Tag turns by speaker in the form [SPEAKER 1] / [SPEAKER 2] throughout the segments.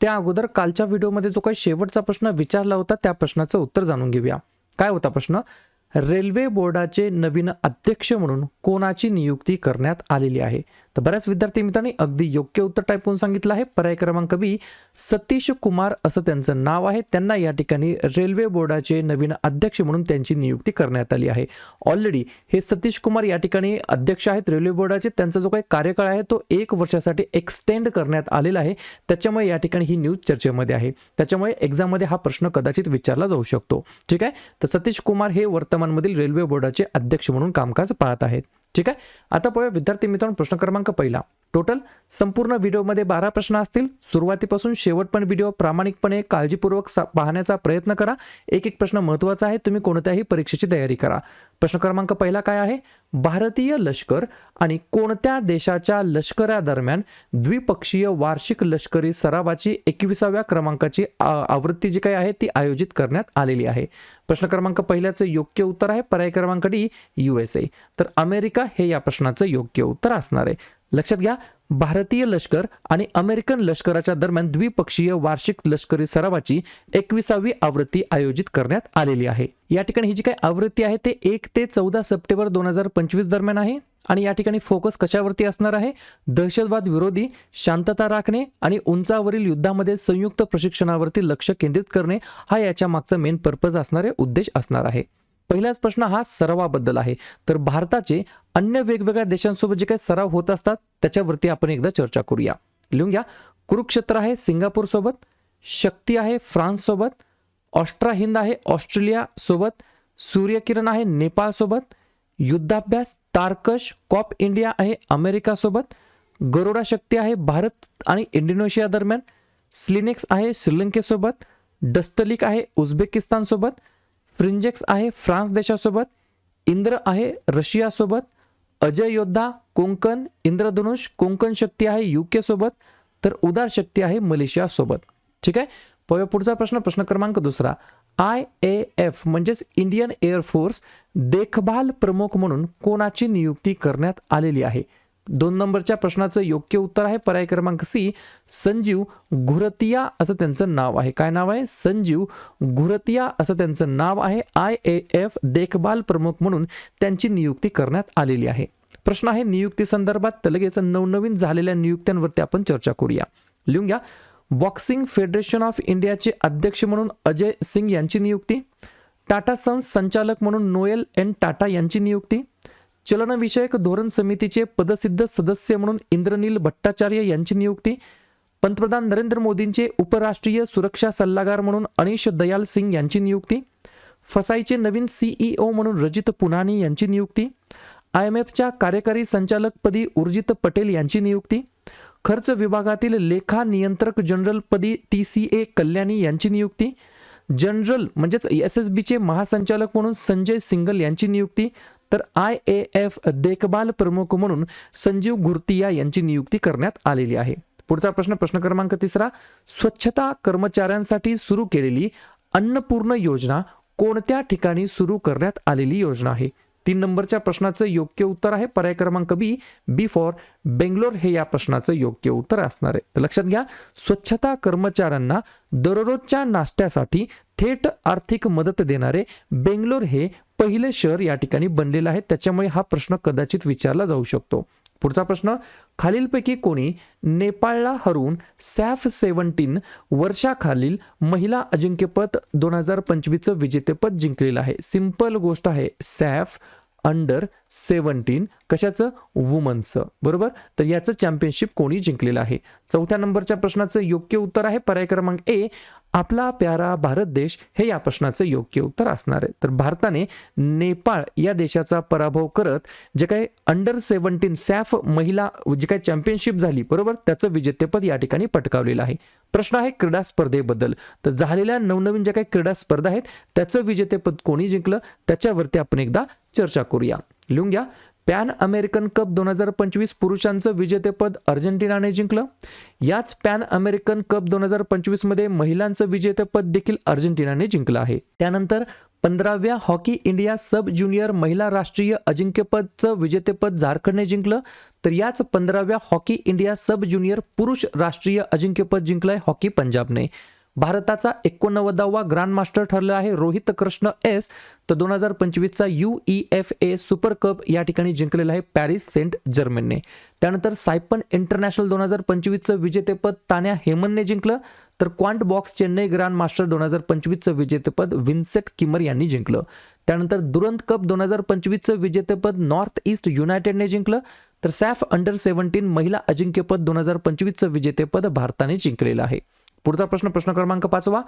[SPEAKER 1] त्या अगोदर कालच्या व्हिडिओमध्ये जो काही शेवटचा प्रश्न विचारला होता त्या प्रश्नाचं उत्तर जाणून घेऊया. काय होता प्रश्न? रेल्वे बोर्डाचे नवीन अध्यक्ष म्हणून कोणाची नियुक्ती करण्यात आलेली आहे? तर बऱ्याच विद्यार्थी मित्रांनी अगदी योग्य उत्तर टाईप करून सांगितलं आहे. पर्याय क्रमांक बी सतीश कुमार असं त्यांचं नाव आहे. त्यांना या ठिकाणी रेल्वे बोर्डाचे नवीन अध्यक्ष म्हणून त्यांची नियुक्ती करण्यात आली आहे. ऑलरेडी हे सतीश कुमार या ठिकाणी अध्यक्ष आहेत. रेल्वे बोर्डाचे त्यांचा जो काही कार्यकाळ आहे तो एक वर्षासाठी एक्सटेंड करण्यात आलेला आहे. त्याच्यामुळे या ठिकाणी ही न्यूज चर्चेमध्ये आहे. त्याच्यामुळे एक्झाममध्ये हा प्रश्न कदाचित विचारला जाऊ शकतो. ठीक आहे? तर सतीश कुमार हे वर्तमानमधील रेल्वे बोर्डाचे अध्यक्ष म्हणून कामकाज पाहत आहेत. ठीक आहे? आता पाहूया विद्यार्थी मित्रांनो प्रश्न क्रमांक पहिला. टोटल संपूर्ण व्हिडिओमध्ये बारा प्रश्न असतील. सुरुवातीपासून शेवट पण व्हिडिओ प्रामाणिकपणे काळजीपूर्वक सा- पाहण्याचा प्रयत्न करा. एक एक प्रश्न महत्त्वाचा आहे तुम्ही कोणत्याही परीक्षेची तयारी करा. प्रश्न क्रमांक पहिला काय आहे? भारतीय लष्कर आणि कोणत्या देशाच्या लष्करादरम्यान द्विपक्षीय वार्षिक लष्करी सरावाची एकविसाव्या क्रमांकाची आ- आवृत्ती जी काही आहे ती आयोजित करण्यात आलेली आहे. प्रश्न क्रमांक पहिल्याचं योग्य उत्तर आहे. पर्याय क्रमांक डी युएसए तर अमेरिका हे या प्रश्नाचं योग्य उत्तर असणार आहे. लक्षात घ्या भारतीय लष्कर आणि अमेरिकन लष्कराच्या दरम्यान द्विपक्षीय वार्षिक लष्करी सरावाची एकविसावी आवृत्ती आयोजित करण्यात आलेली आहे. या ठिकाणी ही जी काही आवृत्ती आहे ते एक ते चौदा सप्टेंबर दोन हजार पंचवीस दरम्यान आहे आणि या ठिकाणी फोकस कशावरती असणार आहे? दहशतवाद विरोधी शांतता राखणे आणि उंचावरील युद्धामध्ये संयुक्त प्रशिक्षणावरती लक्ष केंद्रित करणे हा याच्या मागचा मेन पर्पज असणारे उद्देश असणार आहे. पहिलाच प्रश्न हा सरावाबद्दल आहे. तर भारताचे अन्य वेगवेगळ्या देशांसोबत जे काही सराव होत असतात त्याच्यावरती आपण एकदा चर्चा करूया. लिहून घ्या. कुरुक्षेत्र आहे सिंगापूर सोबत शक्ती आहे फ्रान्स सोबत ऑस्ट्रा हिंद आहे ऑस्ट्रेलिया सोबत सूर्यकिरण आहे नेपाळ सोबत युद्धाभ्यास तारकश कॉप इंडिया आहे अमेरिका सोबत गरोडा शक्ती आहे भारत आणि इंडोनेशिया दरम्यान स्लिनेक्स आहे श्रीलंकेसोबत डस्टलिक आहे उझबेकिस्तान सोबत फ्रिंजेक्स आहे फ्रान्स देशासोबत इंद्र आहे रशियासोबत अजय योद्धा कोंकण इंद्रधनुष कोंकण शक्ती आहे युके सोबत तर उदार शक्ती आहे मलेशियासोबत ठीक आहे? पहा पुढचा प्रश्न प्रश्न क्रमांक दुसरा. आय ए एफ म्हणजेच इंडियन एअरफोर्स देखभाल प्रमुख म्हणून कोणाची नियुक्ती करण्यात आलेली आहे? दोन नंबरच्या प्रश्नाचं योग्य उत्तर आहे. पर्याय क्रमांक सी संजीव घुरतिया असं त्यांचं नाव आहे. काय नाव आहे? संजीव घुरतिया असं त्यांचं नाव आहे. आय ए एफ देखभाल प्रमुख म्हणून त्यांची नियुक्ती करण्यात आलेली आहे. प्रश्न आहे नियुक्ती संदर्भात तर लगेच नवनवीन झालेल्या नियुक्त्यांवरती आपण चर्चा करूया. लिहून घ्या. बॉक्सिंग फेडरेशन ऑफ इंडियाचे अध्यक्ष म्हणून अजय सिंग यांची नियुक्ती. टाटा सन्स संचालक म्हणून नोएल एन टाटा यांची नियुक्ती. चलनविषयक धोरण समितीचे पदसिद्ध सदस्य म्हणून इंद्रनील भट्टाचार्य यांची नियुक्ती पंतप्रधान नरेंद्र मोदींचे उपराष्ट्रीय सुरक्षा सल्लागार म्हणून अनिश दयाल सिंग यांची नियुक्ती फसाईचे नवीन सीईओ म्हणून रजित पुनानी यांची नियुक्ती आय एम एफच्या कार्यकारी संचालकपदी उर्जित पटेल यांची नियुक्ती खर्च विभागातील लेखा नियंत्रक जनरलपदी टी सी ए कल्याणी यांची नियुक्ती जनरल म्हणजेच एस एस बीचे महासंचालक म्हणून संजय सिंगल यांची नियुक्ती तर आय ए एफ देखभाल प्रमुख म्हणून संजीव गुर्तिया यांची नियुक्ती करण्यात आलेली आहे. पुढचा प्रश्न प्रश्न क्रमांक तिसरा. स्वच्छता कर्मचाऱ्यांसाठी सुरू केलेली अन्नपूर्ण योजना कोणत्या ठिकाणी सुरू करण्यात आलेली योजना आहे? तीन नंबरच्या प्रश्नाचं योग्य उत्तर आहे. पर्याय क्रमांक बी बी फॉर बेंगलोर हे या प्रश्नाचं योग्य उत्तर असणार आहे. तर लक्षात घ्या स्वच्छता कर्मचाऱ्यांना दररोजच्या नाश्त्यासाठी थेट आर्थिक मदत देणारे बेंगलोर हे पहिले शहर या ठिकाणी बनलेलं आहे. त्याच्यामुळे हा प्रश्न कदाचित विचारला जाऊ शकतो. पुढचा प्रश्न खालीलपैकी कोणी नेपाळला हरवून सॅफ सेव्हन्टीन वर्षाखालील महिला अजिंक्यपद दोन हजार पंचवीसचं विजेतेपद जिंकलेलं आहे. सिंपल गोष्ट आहे सॅफ अंडर सेवन्टीन कशाचं? वुमन्सचं. बरोबर? तर याचं चॅम्पियनशिप कोणी जिंकलेलं आहे? चौथ्या नंबरच्या प्रश्नाचं योग्य उत्तर आहे. पर्याय क्रमांक ए आपला प्यारा भारत देश हे या प्रश्नाचं योग्य उत्तर असणार आहे. तर भारताने नेपाळ या देशाचा पराभव करत जे काही अंडर सेव्हन्टीन सॅफ महिला जे काही चॅम्पियनशिप झाली बरोबर? त्याचं विजेतेपद या ठिकाणी पटकावलेलं आहे. प्रश्न आहे क्रीडा स्पर्धेबद्दल. तर झालेल्या नवनवीन ज्या काही क्रीडा स्पर्धा आहेत त्याचं विजेतेपद कोणी जिंकलं? त्याच्यावरती आपण एकदा चर्चा करूया. लिहून घ्या. पॅन अमेरिकन कप दोन हजार पंचवीस पुरुषांचं विजेतेपद अर्जेंटिनाने जिंकलं. याच पॅन अमेरिकन कप दोन हजार पंचवीसमध्ये महिलांचं विजेतेपद देखील अर्जेंटिनाने जिंकलं आहे. त्यानंतर पंधराव्या हॉकी इंडिया सब ज्युनियर महिला राष्ट्रीय अजिंक्यपदचं विजेतेपद झारखंडने जिंकलं. तर याच पंधराव्या हॉकी इंडिया सब ज्युनियर पुरुष राष्ट्रीय अजिंक्यपद जिंकलंय हॉकी पंजाबने. भारताचा एकोणनव्वदावा ग्रँडमास्टर ठरला आहे रोहित कृष्ण एस. तर दोन हजार पंचवीसचा U E F A super cup या ठिकाणी जिंकलेला आहे पॅरिस सेंट जर्मनने. त्यानंतर सायपन इंटरनॅशनल दोन हजार पंचवीसचं विजेतेपद तान्या हेमनने जिंकलं. तर quant box Chennai grand master दोन हजार पंचवीसचं विजेतेपद विन्सेट किमर यांनी जिंकलं. त्यानंतर दुरंत कप दोन हजार पंचवीसचं विजेतेपद नॉर्थ ईस्ट युनायटेडने जिंकलं. तर सॅफ अंडर सेव्हन्टीन महिला अजिंक्यपद दोन हजार पंचवीसचं विजेतेपद भारताने जिंकलेलं आहे. पुढचा प्रश्न प्रश्न क्रमांक पाचवा.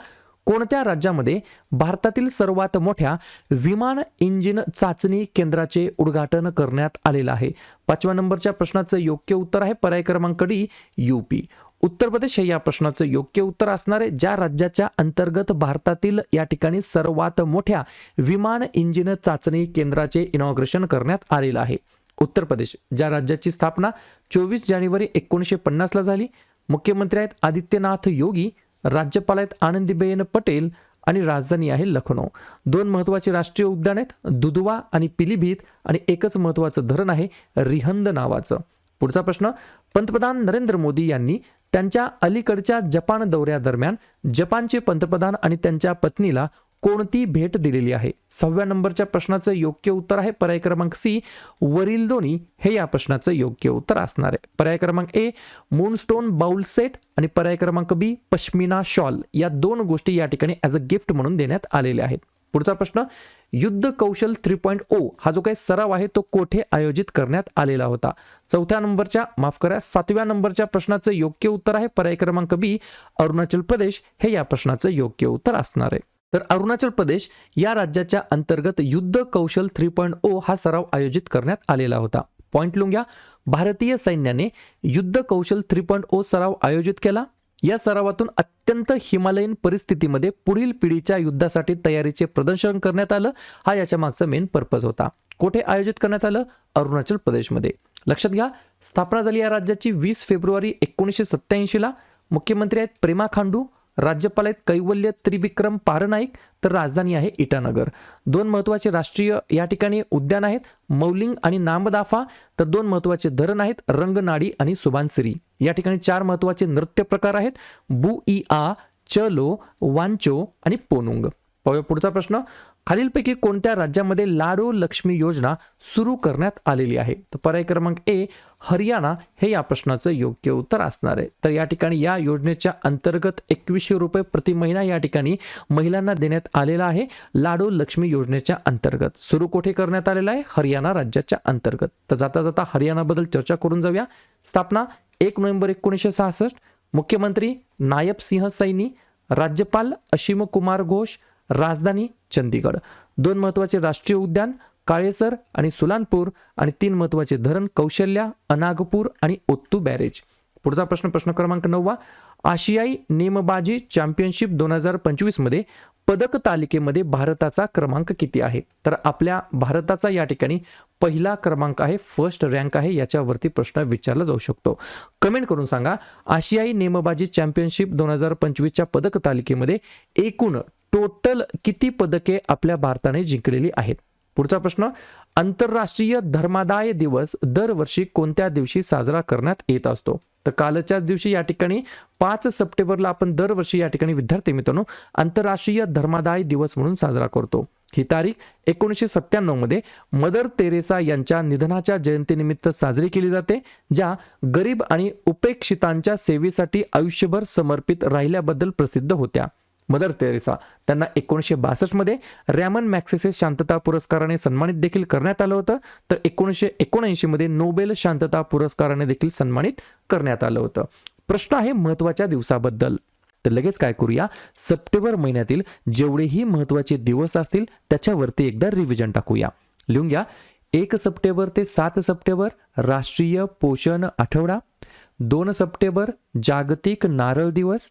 [SPEAKER 1] कोणत्या राज्यामध्ये भारतातील सर्वात मोठ्या विमान इंजिन चाचणी केंद्राचे उद्घाटन करण्यात आलेलं आहे? पाचव्या नंबरच्या प्रश्नाचं योग्य उत्तर आहे पर्याय क्रमांक डी यूपी उत्तर प्रदेश हे या प्रश्नाचं योग्य उत्तर असणार आहे ज्या राज्याच्या अंतर्गत भारतातील या ठिकाणी सर्वात मोठ्या विमान इंजिन चाचणी केंद्राचे इनॉग्रेशन करण्यात आलेलं आहे. उत्तर प्रदेश ज्या राज्याची स्थापना चोवीस जानेवारी एकोणीसशे पन्नासला झाली मुख्यमंत्री आहेत आदित्यनाथ योगी राज्यपाल आहेत आनंदीबेन पटेल आणि राजधानी आहे लखनौ. दोन महत्त्वाचे राष्ट्रीय उद्यान आहेत दुधवा आणि पिलीभीत आणि एकच महत्त्वाचं धरण आहे रिहंद नावाचं. पुढचा प्रश्न पंतप्रधान नरेंद्र मोदी यांनी त्यांच्या अलीकडच्या जपान दौऱ्यादरम्यान जपानचे पंतप्रधान आणि त्यांच्या पत्नीला कोणती भेट दिलेली आहे? सहाव्या नंबरच्या प्रश्नाचं योग्य उत्तर आहे पर्याय क्रमांक सी. वरील दोन्ही हे या प्रश्नाचं योग्य उत्तर असणार आहे. पर्याय क्रमांक ए मूनस्टोन बाउल सेट आणि पर्याय क्रमांक बी पश्मिना शॉल या दोन गोष्टी या ठिकाणी ॲज अ गिफ्ट म्हणून देण्यात आलेल्या आहेत. पुढचा प्रश्न युद्ध कौशल थ्री पॉईंट ओ हा जो काही सराव आहे तो कोठे आयोजित करण्यात आलेला होता? चौथ्या नंबरच्या माफ करा सातव्या नंबरच्या प्रश्नाचं योग्य उत्तर आहे पर्याय क्रमांक बी अरुणाचल प्रदेश. हे या प्रश्नाचं योग्य उत्तर असणार आहे. तर अरुणाचल प्रदेश या राज्याच्या अंतर्गत युद्ध कौशल थ्री पॉईंट ओ हा सराव आयोजित करण्यात आलेला होता. पॉईंट लिहून घ्या. भारतीय सैन्याने युद्ध कौशल थ्री पॉईंट ओ सराव आयोजित केला. या सरावातून अत्यंत हिमालयीन परिस्थितीमध्ये पुढील पिढीच्या युद्धासाठी तयारीचे प्रदर्शन करण्यात आलं. हा याच्या मागचा मेन पर्पज होता. कोठे आयोजित करण्यात आलं? अरुणाचल प्रदेशमध्ये. लक्षात घ्या स्थापना झाली या राज्याची वीस फेब्रुवारी एकोणीसशे सत्याऐंशीला मुख्यमंत्री आहेत प्रेमा खांडू. राज्यपाल आहेत कैवल्य त्रिविक्रम पारनाईक तर राजधानी आहे इटानगर. दोन महत्त्वाचे राष्ट्रीय या ठिकाणी उद्यान आहेत मौलिंग आणि नामदाफा. तर दोन महत्त्वाचे धरण आहेत रंगनाडी आणि सुबानसिरी. या ठिकाणी चार महत्त्वाचे नृत्य प्रकार आहेत बु ई आ चलो वांचो आणि पोनुंग. पाहूया पुढचा प्रश्न. खालीलपैकी कोणत्या राज्यामध्ये लाडो लक्ष्मी योजना सुरू करण्यात आलेली आहे? तर पर्याय क्रमांक ए हरियाणा हे या प्रश्नाचं योग्य उत्तर असणार आहे. तर या ठिकाणी या योजनेच्या अंतर्गत एकवीसशे रुपये प्रति महिना या ठिकाणी महिलांना देण्यात आलेला आहे. लाडो लक्ष्मी योजनेच्या अंतर्गत. सुरू कोठे करण्यात आलेला आहे? हरियाणा राज्याच्या अंतर्गत. तर जाता जाता हरियाणाबद्दल चर्चा करून जाऊया. स्थापना एक नोव्हेंबर एकोणीसशे सहासष्ट. मुख्यमंत्री नायब सिंह सैनी राज्यपाल अशिम कुमार घोष राजधानी चंदीगड दोन महत्त्वाचे राष्ट्रीय उद्यान काळेसर आणि सुलानपूर आणि तीन महत्त्वाचे धरण कौशल्या अनागपूर आणि ओत्तू बॅरेज. पुढचा प्रश्न प्रश्न क्रमांक नववा. आशियाई नेमबाजी चॅम्पियनशिप दोन हजार पंचवीसमध्ये पदक तालिकेमध्ये भारताचा क्रमांक किती आहे? तर आपल्या भारताचा या ठिकाणी पहिला क्रमांक आहे फर्स्ट रँक आहे याच्यावरती प्रश्न विचारला जाऊ शकतो. कमेंट करून सांगा आशियाई नेमबाजी चॅम्पियनशिप दोन हजार पंचवीसच्या पदक तालिकेमध्ये एकूण टोटल किती पदके आपल्या भारताने जिंकलेली आहेत? पुढचा प्रश्न आंतरराष्ट्रीय धर्मादाय दिवस दरवर्षी कोणत्या दिवशी साजरा करण्यात येत असतो? तर कालच्याच दिवशी या ठिकाणी पाच सप्टेंबरला आपण दरवर्षी या ठिकाणी विद्यार्थी मित्रांनो आंतरराष्ट्रीय धर्मादाय दिवस म्हणून साजरा करतो. ही तारीख एकोणीसशे सत्त्याण्णवमध्ये मदर तेरेसा यांच्या निधनाच्या जयंतीनिमित्त साजरी केली जाते ज्या गरीब आणि उपेक्षितांच्या सेवेसाठी आयुष्यभर समर्पित राहिल्याबद्दल प्रसिद्ध होत्या. Mother Teresa. त्यांना एकोणीसशे बासष्टमध्ये रॅमन मॅक्सेसे शांतता पुरस्काराने सन्मानित देखील करण्यात आलं होतं. तर एकोणीसशे एकोणऐंशीमध्ये नोबेल शांतता पुरस्काराने देखील सन्मानित करण्यात आलं होतं. प्रश्न आहे महत्त्वाच्या दिवसाबद्दल. तर लगेच काय करूया? सप्टेंबर महिन्यातील जेवढेही महत्त्वाचे दिवस असतील त्याच्यावरती एकदा रिव्हिजन टाकूया. लिहून घ्या. एक सप्टेंबर ते सात सप्टेंबर राष्ट्रीय पोषण आठवडा. दोन सप्टेंबर जागतिक नारळ दिवस.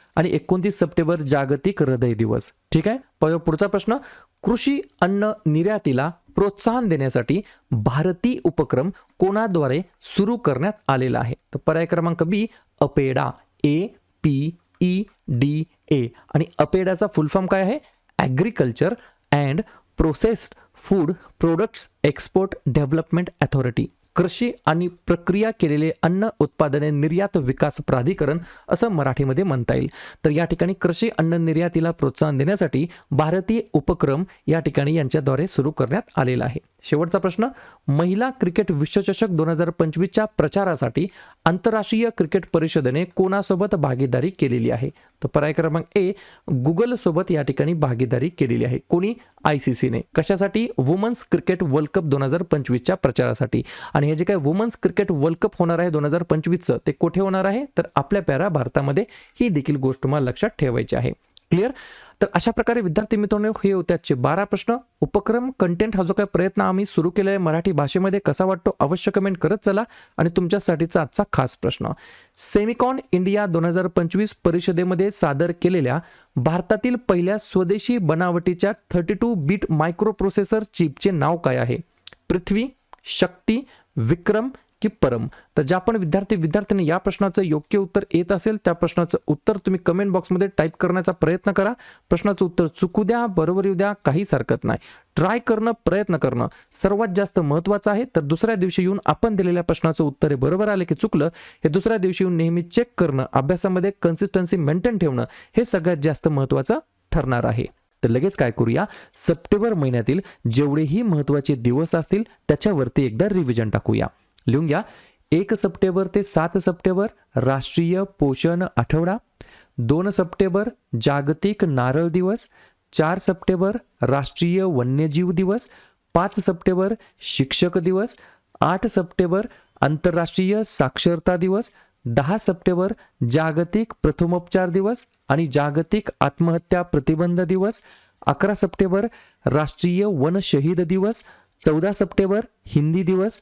[SPEAKER 1] आणि एकोणतीस सप्टेंबर जागतिक हृदय दिवस. ठीक आहे? पुढचा प्रश्न. कृषी अन्न निर्यातीला प्रोत्साहन देण्यासाठी भारतीय उपक्रम कोणाद्वारे सुरू करण्यात आलेला आहे? तर पर्याय क्रमांक B APEDA. A P E D A आणि अपेडाचा फुल फॉर्म काय आहे? Agriculture and processed food products export development authority कृषी आणि प्रक्रिया केलेले अन्न उत्पादने निर्यात विकास प्राधिकरण असं मराठीमध्ये म्हणता येईल. तर या ठिकाणी कृषी अन्न निर्यातीला प्रोत्साहन देण्यासाठी भारतीय उपक्रम या ठिकाणी यांच्याद्वारे सुरू करण्यात आलेला आहे. शेवटचा प्रश्न महिला क्रिकेट विश्वचषक दोन हजार पंचवीसच्या प्रचारासाठी आंतरराष्ट्रीय क्रिकेट परिषदेने कोणासोबत भागीदारी केलेली आहे? तर पर्याय क्रमांक ए गुगल सोबत या ठिकाणी भागीदारी केलेली आहे. कोणी? आय सी सीने कशासाठी? वुमन्स क्रिकेट वर्ल्ड कप दोन हजार पंचवीसच्या प्रचारासाठी. आणि हे जे काही वुमन्स क्रिकेट वर्ल्ड कप होणार आहे दोन हजार पंचवीसचं ते कुठे होणार आहे? तर आपल्या प्यारा भारतामध्ये ही देखील गोष्ट तुम्हाला लक्षात ठेवायची आहे. क्लिअर तर अशा प्रकारे विद्यार्थी मित्रांनो हे होते आजचे बारा प्रश्न. उपक्रम कंटेंट हा जो काही प्रयत्न आम्ही सुरू केला आहे मराठी भाषेमध्ये कसा वाटतो अवश्य कमेंट करत चला. आणि तुमच्यासाठीचा आजचा खास प्रश्न. सेमिकॉन इंडिया दोन हजार पंचवीस परिषदेमध्ये सादर केलेल्या भारतातील पहिल्या स्वदेशी बनावटीच्या thirty two bit micro processor चिपचे नाव काय आहे? पृथ्वी शक्ती विक्रम की परम. तर ज्या पण विद्यार्थी विद्यार्थ्यांनी या प्रश्नाचं योग्य उत्तर येत असेल त्या प्रश्नाचं उत्तर तुम्ही कमेंट बॉक्समध्ये टाईप करण्याचा प्रयत्न करा. प्रश्नाचं उत्तर चुकू द्या बरोबर येऊ द्या काहीच हरकत नाही. ट्राय करणं प्रयत्न करणं सर्वात जास्त महत्त्वाचं आहे. तर दुसऱ्या दिवशी येऊन आपण दिलेल्या प्रश्नाचं उत्तर हे बरोबर आलं की चुकलं हे दुसऱ्या दिवशी येऊन नेहमी चेक करणं अभ्यासामध्ये कन्सिस्टन्सी मेंटेन ठेवणं हे सगळ्यात जास्त महत्त्वाचं ठरणार आहे. तर लगेच काय करूया? सप्टेंबर महिन्यातील जेवढेही महत्त्वाचे दिवस असतील त्याच्यावरती एकदा रिव्हिजन टाकूया. लिहून घ्या. एक सप्टेंबर ते सात सप्टेंबर राष्ट्रीय पोषण आठवडा. दोन सप्टेंबर जागतिक नारळ दिवस. चार सप्टेंबर राष्ट्रीय वन्यजीव दिवस. पाच सप्टेंबर शिक्षक दिवस. आठ सप्टेंबर आंतरराष्ट्रीय साक्षरता दिवस. दहा सप्टेंबर जागतिक प्रथमोपचार दिवस आणि जागतिक आत्महत्या प्रतिबंध दिवस. अकरा सप्टेंबर राष्ट्रीय वन शहीद दिवस. चौदा सप्टेंबर हिंदी दिवस.